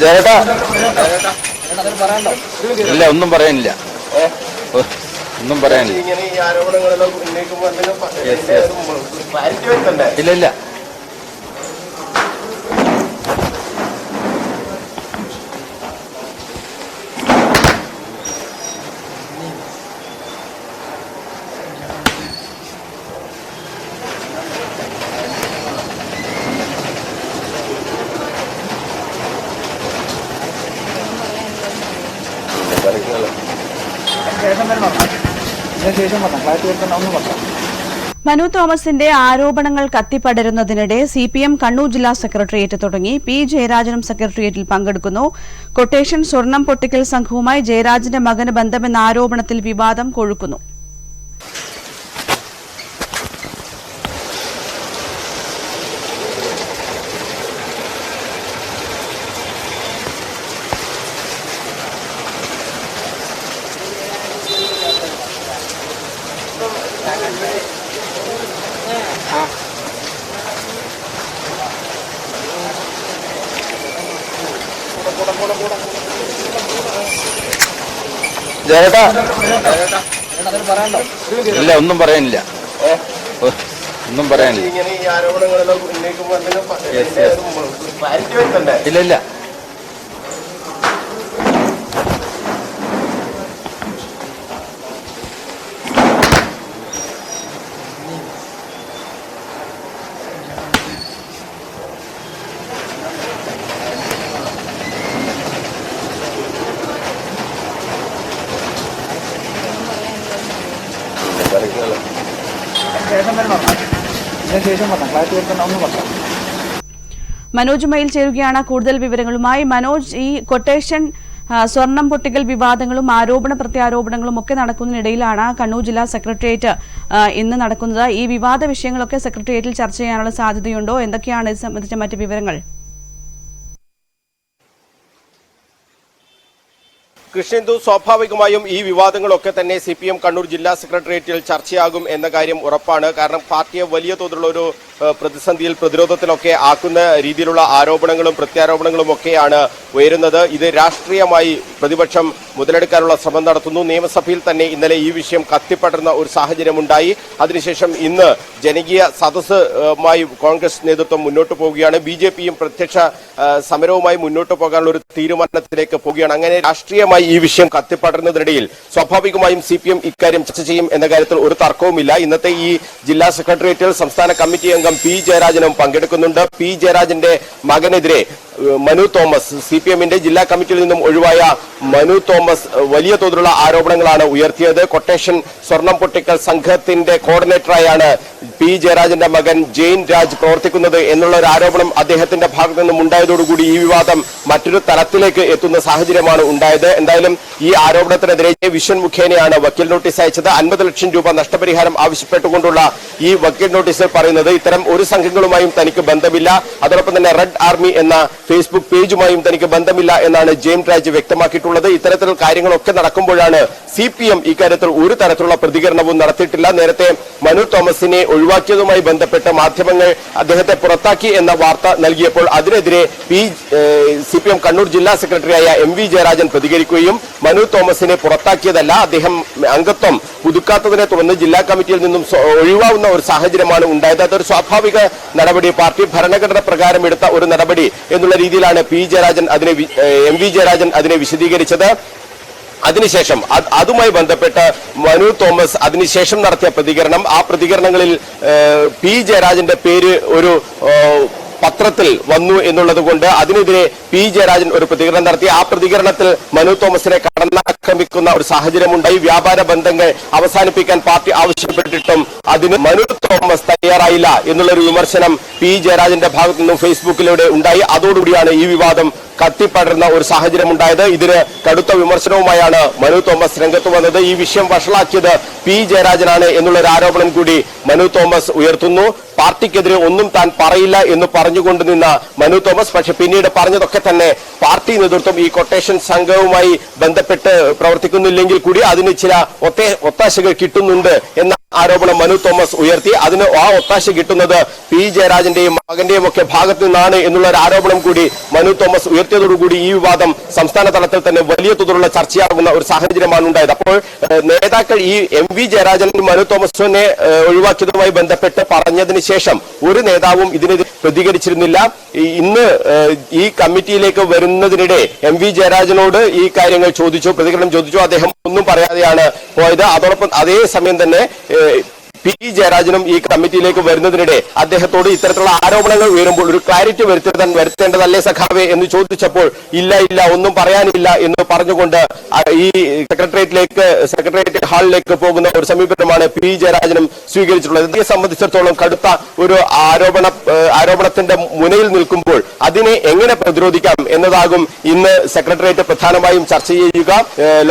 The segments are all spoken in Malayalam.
ജയേട്ടാ ഇല്ല ഒന്നും പറയാനില്ല. ഒന്നും പറയാനില്ല. ഇല്ല ഈ ആരോപണങ്ങളെല്ലാം ഉന്നയിക്കുമ്പോൾ എന്തെങ്കിലും പ- Yes, ഇതിന്റെ yes. ഒരു ക്ലാരിറ്റി വരുത്തണ്ടേ ഇല്ല ഇല്ല മനു തോമസിന്റെ ആരോപണങ്ങൾ കത്തിപ്പടരുന്നതിനിടെ സി പി എം കണ്ണൂർ ജില്ലാ സെക്രട്ടേറിയറ്റ് തുടങ്ങി. പി ജയരാജനും സെക്രട്ടേറിയറ്റിൽ പങ്കെടുക്കുന്നു. കൊട്ടേഷൻ സ്വർണം പൊട്ടിക്കൽ സംഘവുമായി ജയരാജന്റെ മകന് ബന്ധമെന്ന ആരോപണത്തിൽ വിവാദം കൊഴുക്കുന്നു. ജയേട്ടാ ഇല്ല ഒന്നും പറയാനില്ല. ഒന്നും പറയാനില്ല. ഇല്ല ഈ മനോജ് മയിൽ ചേരുകയാണ് കൂടുതൽ വിവരങ്ങളുമായി. മനോജ് ഈ കൊട്ടേഷൻ സ്വർണം പൊട്ടിക്കൽ വിവാദങ്ങളും ആരോപണ പ്രത്യാരോപണങ്ങളും ഒക്കെ നടക്കുന്നതിനിടയിലാണ് കണ്ണൂർ ജില്ലാ സെക്രട്ടേറിയറ്റ് ഇന്ന് നടക്കുന്നത്. ഈ വിവാദ വിഷയങ്ങളൊക്കെ സെക്രട്ടേറിയറ്റിൽ ചർച്ച ചെയ്യാനുള്ള സാധ്യതയുണ്ടോ? എന്തൊക്കെയാണ് ഇത് സംബന്ധിച്ച മറ്റ് വിവരങ്ങൾ? കൃഷ്ണന്തു സ്വാഭാവികമായും ഈ വിവാദങ്ങളൊക്കെ തന്നെ സി പി എം കണ്ണൂർ ജില്ലാ സെക്രട്ടേറിയറ്റിൽ ചർച്ചയാകും എന്ന കാര്യം ഉറപ്പാണ്. കാരണം പാർട്ടിയെ വലിയ തോതിലുള്ള ഒരു പ്രതിസന്ധിയിൽ പ്രതിരോധത്തിലൊക്കെ ആക്കുന്ന രീതിയിലുള്ള ആരോപണങ്ങളും പ്രത്യാരോപണങ്ങളും ഒക്കെയാണ് ഉയരുന്നത്. ഇത് രാഷ്ട്രീയമായി പ്രതിപക്ഷം മുതലെടുക്കാനുള്ള ശ്രമം നടത്തുന്നു. നിയമസഭയിൽ തന്നെ ഇന്നലെ ഈ വിഷയം കത്തിപ്പടർന്ന ഒരു സാഹചര്യമുണ്ടായി. അതിനുശേഷം ഇന്ന് ജനകീയ സദസ്സുമായി കോൺഗ്രസ് നേതൃത്വം മുന്നോട്ട് പോവുകയാണ്. ബി ജെ പിയും പ്രത്യക്ഷ സമരവുമായി മുന്നോട്ട് പോകാനുള്ള ഒരു തീരുമാനത്തിലേക്ക് പോവുകയാണ്. അങ്ങനെ രാഷ്ട്രീയമായി ഈ വിഷയം കത്തിപ്പടർന്നതിനിടയിൽ സ്വാഭാവികമായും സി പി എം ഇക്കാര്യം ചർച്ച ചെയ്യും എന്ന കാര്യത്തിൽ ഒരു തർക്കവുമില്ല. ഇന്നത്തെ ഈ ജില്ലാ സെക്രട്ടേറിയറ്റിൽ സംസ്ഥാന കമ്മിറ്റി അംഗം പി ജയരാജനും പങ്കെടുക്കുന്നുണ്ട്. പി ജയരാജന്റെ മകനെതിരെ മനു തോമസ് സി പി എമ്മിന്റെ ജില്ലാ കമ്മിറ്റിയിൽ നിന്നും ഒഴിവായ മനു തോമസ് വലിയ തോതിലുള്ള ആരോപണങ്ങളാണ് ഉയർത്തിയത്. കൊട്ടേഷൻ സ്വർണം പൊട്ടിക്കൽ സംഘത്തിന്റെ കോർഡിനേറ്ററായാണ് പി ജയരാജന്റെ മകൻ ജെയിൻ രാജ് പ്രവർത്തിക്കുന്നത് എന്നുള്ള ഒരു ആരോപണം അദ്ദേഹത്തിന്റെ ഭാഗത്തു നിന്നും ഉണ്ടായതോടുകൂടി ഈ വിവാദം മറ്റൊരു തലത്തിലേക്ക് എത്തുന്ന സാഹചര്യമാണ് ഉണ്ടായത്. എന്തായാലും ഈ ആരോപണത്തിനെതിരെ വിശ്വൻ മുഖേനയാണ് വക്കീൽ നോട്ടീസ് അയച്ചത്. അൻപത് ലക്ഷം രൂപ നഷ്ടപരിഹാരം ആവശ്യപ്പെട്ടുകൊണ്ടുള്ള ഈ വക്കീൽ നോട്ടീസിൽ പറയുന്നത് ഇത്തരം ഒരു സംഘങ്ങളുമായും തനിക്ക് ബന്ധമില്ല. അതോടൊപ്പം തന്നെ റെഡ് ആർമി എന്ന ഫേസ്ബുക്ക് പേജുമായും തനിക്ക് ബന്ധമില്ല എന്നാണ് ജെയിം രാജ് വ്യക്തമാക്കിയിട്ടുള്ളത്. ഇത്തരത്തിൽ കാര്യങ്ങളൊക്കെ നടക്കുമ്പോഴാണ് സി പി എം ഇക്കാര്യത്തിൽ ഒരു തരത്തിലുള്ള പ്രതികരണവും നടത്തിയിട്ടില്ല. നേരത്തെ മനു തോമസിനെ ഒഴിവാക്കിയതുമായി ബന്ധപ്പെട്ട് മാധ്യമങ്ങൾ അദ്ദേഹത്തെ പുറത്താക്കി എന്ന വാർത്ത നൽകിയപ്പോൾ അതിനെതിരെ P C P M Kannur ജില്ലാ സെക്രട്ടറിയായ എം വി ജയരാജൻ പ്രതികരിക്കുകയും മനു തോമസിനെ പുറത്താക്കിയതല്ല അദ്ദേഹം അംഗത്വം പുതുക്കാത്തതിനെ തുടർന്ന് ജില്ലാ കമ്മിറ്റിയിൽ നിന്നും ഒഴിവാവുന്ന ഒരു സാഹചര്യമാണ് ഉണ്ടായത്. അതൊരു സ്വാഭാവിക നടപടി. പാർട്ടി ഭരണഘടന പ്രകാരം എടുത്ത ഒരു നടപടി എന്നുള്ള രീതിയിലാണ് പി ജയരാജൻ അതിനെ എം വി ജയരാജൻ അതിനെ വിശദീകരിച്ചത്. അതിനുശേഷം അതുമായി ബന്ധപ്പെട്ട് മനു തോമസ് അതിനുശേഷം നടത്തിയ പ്രതികരണം. ആ പ്രതികരണങ്ങളിൽ പി ജയരാജന്റെ പേര് ഒരു പത്രത്തിൽ വന്നു എന്നുള്ളത് കൊണ്ട് അതിനെതിരെ പി ജയരാജൻ ഒരു പ്രതികരണം നടത്തി. ആ പ്രതികരണത്തിൽ മനു തോമസിനെ കടന്നാക്രമിക്കുന്ന ഒരു സാഹചര്യമുണ്ടായി. വ്യാപാര ബന്ധങ്ങൾ അവസാനിപ്പിക്കാൻ പാർട്ടി ആവശ്യപ്പെട്ടിട്ടും അതിന് മനു തോമസ് തയ്യാറായില്ല എന്നുള്ളൊരു വിമർശനം പി ജയരാജന്റെ ഭാഗത്തു നിന്നും ഫേസ്ബുക്കിലൂടെ ഉണ്ടായി. അതോടുകൂടിയാണ് ഈ വിവാദം കത്തിപ്പടരുന്ന ഒരു സാഹചര്യം ഉണ്ടായത് ഇതിന് കടുത്ത വിമർശനവുമായാണ് മനു തോമസ് രംഗത്ത് വന്നത്. ഈ വിഷയം വഷളാക്കിയത് പി ജയരാജനാണ് എന്നുള്ള ഒരു ആരോപണം കൂടി മനു തോമസ് ഉയർത്തുന്നു. പാർട്ടിക്കെതിരെ ഒന്നും താൻ പറയില്ല എന്ന് പറഞ്ഞുകൊണ്ട് നിന്ന മനു തോമസ് പക്ഷെ പിന്നീട് പറഞ്ഞതൊക്കെ തന്നെ പാർട്ടി നേതൃത്വം ഈ കൊട്ടേഷൻ സംഘവുമായി ബന്ധപ്പെട്ട് പ്രവർത്തിക്കുന്നില്ലെങ്കിൽ കൂടി അതിന് ചില ഒത്തേ ഒത്താശകൾ കിട്ടുന്നുണ്ട് എന്ന ആരോപണം മനു തോമസ് ഉയർത്തി. അതിന് ആ ഒത്താശ കിട്ടുന്നത് പി ജയരാജന്റെയും മകന്റെയും ഒക്കെ ഭാഗത്തു നിന്നാണ് എന്നുള്ള ഒരു ആരോപണം കൂടി മനു തോമസ് ഉയർത്തിയതോടുകൂടി ഈ വിവാദം സംസ്ഥാന തലത്തിൽ തന്നെ വലിയ തോതിലുള്ള ചർച്ചയാകുന്ന ഒരു സാഹചര്യമാണ് ഉണ്ടായത്. അപ്പോൾ നേതാക്കൾ ഈ എം വി ജയരാജൻ മനു തോമസിനെ ഒഴിവാക്കിയതുമായി ബന്ധപ്പെട്ട് പറഞ്ഞതിന് ശേഷം ഒരു നേതാവും ഇതിനെതിരെ പ്രതികരിച്ചിരുന്നില്ല. ഇന്ന് ഈ കമ്മിറ്റിയിലേക്ക് വരുന്നതിനിടെ എം വി ജയരാജനോട് ഈ കാര്യങ്ങൾ ചോദിച്ചു പ്രതികരണം ചോദിച്ചു. അദ്ദേഹം ഒന്നും പറയാതെയാണ് പോയത്. അതോടൊപ്പം അതേ സമയം തന്നെ പി. ജയരാജനും ഈ കമ്മിറ്റിയിലേക്ക് വരുന്നതിനിടെ അദ്ദേഹത്തോട് ഇത്തരത്തിലുള്ള ആരോപണങ്ങൾ ഉയരുമ്പോൾ ഒരു ക്ലാരിറ്റി വരുത്തേണ്ടത് വരുത്തേണ്ടതല്ലേ സഖാവേ എന്ന് ചോദിച്ചപ്പോൾ ഇല്ല ഇല്ല ഒന്നും പറയാനില്ല എന്ന് പറഞ്ഞുകൊണ്ട് ഈ സെക്രട്ടേറിയറ്റിലേക്ക് സെക്രട്ടേറിയറ്റ് ഹാളിലേക്ക് പോകുന്ന ഒരു സമീപനമാണ് പി. ജയരാജനും സ്വീകരിച്ചിട്ടുള്ളത്. ഇതിനെ സംബന്ധിച്ചിടത്തോളം കടുത്ത ഒരു ആരോപണ ആരോപണത്തിന്റെ മുനയിൽ നിൽക്കുമ്പോൾ അതിനെ എങ്ങനെ പ്രതിരോധിക്കാം എന്നതാകും ഇന്ന് സെക്രട്ടേറിയറ്റ് പ്രധാനമായും ചർച്ച ചെയ്യുക.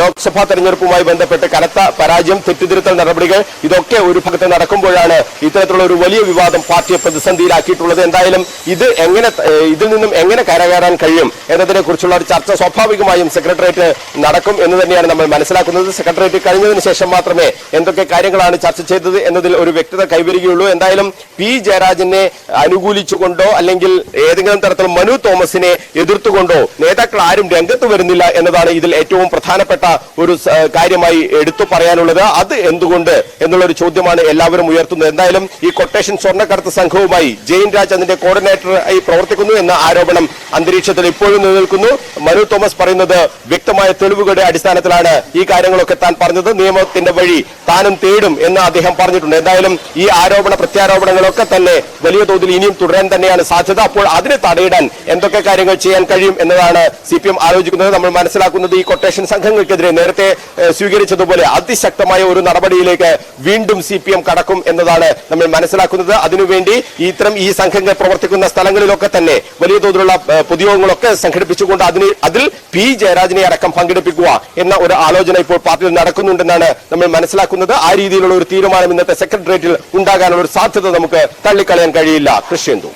ലോക്സഭാ തെരഞ്ഞെടുപ്പുമായി ബന്ധപ്പെട്ട് കനത്ത പരാജയം തെറ്റിതിരുത്തൽ നടപടികൾ ഇതൊക്കെ ഒരു ഭാഗത്ത് നടക്കുമ്പോഴാണ് ഇത്തരത്തിലുള്ള ഒരു വലിയ വിവാദം പാർട്ടിയെ പ്രതിസന്ധിയിലാക്കിയിട്ടുള്ളത്. എന്തായാലും ഇത് എങ്ങനെ ഇതിൽ നിന്നും എങ്ങനെ കരകയറാൻ കഴിയും എന്നതിനെ കുറിച്ചുള്ള ഒരു ചർച്ച സ്വാഭാവികമായും സെക്രട്ടേറിയറ്റ് നടക്കും എന്ന് തന്നെയാണ് നമ്മൾ മനസ്സിലാക്കുന്നത്. സെക്രട്ടേറിയറ്റ് കഴിഞ്ഞതിന് ശേഷം മാത്രമേ എന്തൊക്കെ കാര്യങ്ങളാണ് ചർച്ച ചെയ്തത് എന്നതിൽ ഒരു വ്യക്തത കൈവരികയുള്ളൂ. എന്തായാലും പി ജയരാജനെ അനുകൂലിച്ചുകൊണ്ടോ അല്ലെങ്കിൽ ഏതെങ്കിലും തരത്തിൽ മനു തോമസിനെ എതിർത്തുകൊണ്ടോ നേതാക്കൾ ആരും രംഗത്ത് വരുന്നില്ല എന്നതാണ് ഇതിൽ ഏറ്റവും പ്രധാനപ്പെട്ട ഒരു കാര്യമായി എടുത്തു പറയാനുള്ളത്. അത് എന്തുകൊണ്ട് എന്നുള്ള ഒരു ചോദ്യമാണ് എല്ലാവരും ഉയർത്തുന്നത് എന്തായാലും ഈ കൊട്ടേഷൻ സ്വർണക്കടത്ത് സംഘവുമായി ജെയിൻ രാജ് അതിന്റെ കോർഡിനേറ്റർ ആയി പ്രവർത്തിക്കുന്നു എന്ന ആരോപണം അന്തരീക്ഷത്തിൽ ഇപ്പോഴും നിലനിൽക്കുന്നു. മനു തോമസ് പറയുന്നത് വ്യക്തമായ തെളിവുകളുടെ അടിസ്ഥാനത്തിലാണ് ഈ കാര്യങ്ങളൊക്കെ താൻ പറഞ്ഞത്. നിയമത്തിന്റെ വഴി താനും തേടും എന്ന് അദ്ദേഹം പറഞ്ഞിട്ടുണ്ട്. എന്തായാലും ഈ ആരോപണ പ്രത്യാരോപണങ്ങളൊക്കെ തന്നെ വലിയ തോതിൽ ഇനിയും തുടരാൻ തന്നെയാണ് സാധ്യത. അപ്പോൾ അതിനെ തടയിടാൻ എന്തൊക്കെ കാര്യങ്ങൾ ചെയ്യാൻ കഴിയും എന്നതാണ് സി പി എം ആലോചിക്കുന്നത്. നമ്മൾ മനസ്സിലാക്കുന്നത് ഈ കൊട്ടേഷൻ സംഘങ്ങൾക്കെതിരെ നേരത്തെ സ്വീകരിച്ചതുപോലെ അതിശക്തമായ ഒരു നടപടിയിലേക്ക് വീണ്ടും സി പി എം കടക്കും എന്നതാണ് നമ്മൾ മനസ്സിലാക്കുന്നത്. അതിനുവേണ്ടി ഇത്തരം ഈ സംഘങ്ങൾ പ്രവർത്തിക്കുന്ന സ്ഥലങ്ങളിലൊക്കെ തന്നെ വലിയ തോതിലുള്ള പൊതുയോഗങ്ങളൊക്കെ സംഘടിപ്പിച്ചുകൊണ്ട് അതിന് അതിൽ പി ജയരാജനെ അടക്കം പങ്കെടുപ്പിക്കുക എന്ന ഒരു ആലോചന ഇപ്പോൾ പാർട്ടിയിൽ നടക്കുന്നുണ്ടെന്നാണ് നമ്മൾ മനസ്സിലാക്കുന്നത്. ആ രീതിയിലുള്ള ഒരു തീരുമാനം ഇന്നത്തെ സെക്രട്ടേറിയറ്റിൽ ഉണ്ടാകാനുള്ള ഒരു സാധ്യത നമുക്ക് തള്ളിക്കളയാൻ കഴിയില്ല. കൃഷ്യേന്ദു